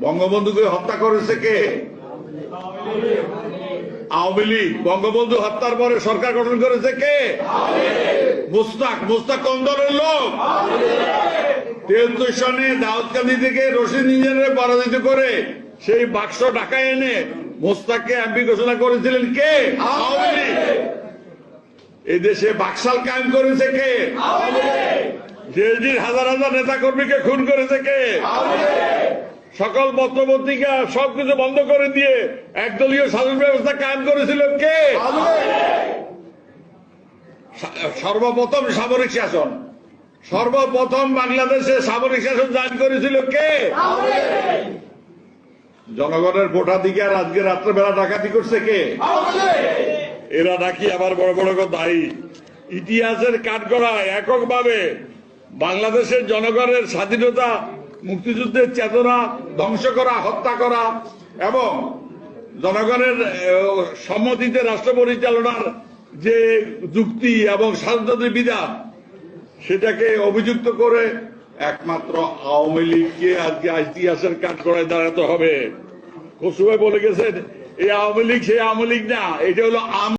বঙ্গবন্ধুকে হত্যা করেছে কে? আওয়ামী লীগ। বঙ্গবন্ধু হত্যার পরে সরকার গঠন করেছে কে? মুস্তাক। মুস্তাক কোন দলের লোক? তেহত্তর সনে দাউদকান্দি থেকে রশিদ ইঞ্জিনের পরাজিত করে সেই বাক্স ঢাকায় এনে মোস্তাককে এমপি ঘোষণা করেছিলেন কে? আওয়ামী লীগ। এই দেশে বাকশাল কায়েম করেছে কে? জেলজির হাজার হাজার নেতা কর্মীকে খুন করেছে কে? সকল পত্রপত্রিকা সবকিছু বন্ধ করে দিয়ে একদলীয় শাসন ব্যবস্থা কায়েম করেছিল কে? সর্বপ্রথম সামরিক শাসন। সর্বপ্রথম বাংলাদেশে সামরিক শাসন জারি করেছিল কে? জনগণের ভোটাধিকার আজকে রাত্রেবেলা ডাকাতি করছে কে? এরা নাকি আবার বড় বড় দায়ী। ইতিহাসের কাঠগড়ায় এককভাবে বাংলাদেশের জনগণের স্বাধীনতা মুক্তিযুদ্ধের চেতনা ধ্বংস করা, হত্যা করা এবং জনগণের সম্মতিতে রাষ্ট্র পরিচালনার যে যুক্তি এবং স্বাধীনতার বিধান, সেটাকে অভিযুক্ত করে একমাত্র আওয়ামী লীগকে আজকে ইতিহাসের কাঠগড়ায় দাঁড়াতে হবে। কসুভাই বলে গেছেন, এই আওয়ামী লীগ সেই আওয়ামী লীগ না, এটা হলো আম